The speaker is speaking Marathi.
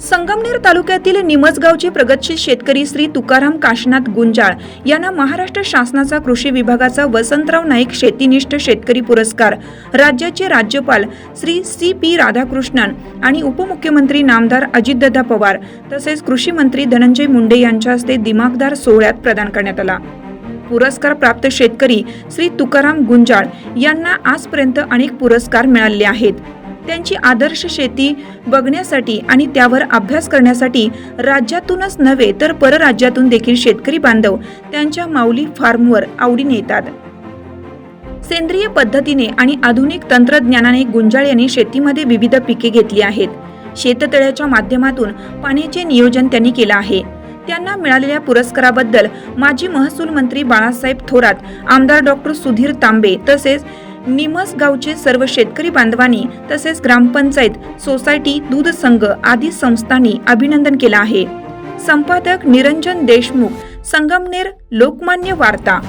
संगमनेर तालुक्यातील निमजगावचे प्रगतशील शेतकरी श्री तुकाराम काशनाथ गुंजाळ यांना महाराष्ट्र शासनाचा कृषी विभागाचा वसंतराव नाईक शेतीनिष्ठ शेतकरी पुरस्कार राज्याचे राज्यपाल श्री सी पी राधाकृष्णन आणि उपमुख्यमंत्री नामदार अजितदादा पवार तसेच कृषी मंत्री धनंजय मुंडे यांच्या हस्ते दिमागदार सोहळ्यात प्रदान करण्यात आला. पुरस्कार प्राप्त शेतकरी श्री तुकाराम गुंजाळ यांना आजपर्यंत अनेक पुरस्कार मिळाले आहेत. त्यांची आदर्श शेती बघण्यासाठी आणि त्यावर अभ्यास करण्यासाठी राज्यातूनच नव्हे तर परराज्यातून देखील शेतकरी बांधव त्यांच्या माऊली फार्मवर आवडीने येतात सेंद्रिय पद्धतीने आणि आधुनिक तंत्रज्ञानाने गुंजाळ यांनी शेतीमध्ये विविध पिके घेतली आहेत. शेततळ्याच्या माध्यमातून पाण्याचे नियोजन त्यांनी केलं आहे. त्यांना मिळालेल्या पुरस्काराबद्दल माजी महसूल मंत्री बाळासाहेब थोरात आमदार डॉक्टर सुधीर तांबे तसेच निमस गावचे सर्व शेतकरी बांधवांनी तसेच ग्रामपंचायत सोसायटी दूध संघ आदी संस्थांनी अभिनंदन केलं आहे. संपादक निरंजन देशमुख संगमनेर लोकमान्य वार्ता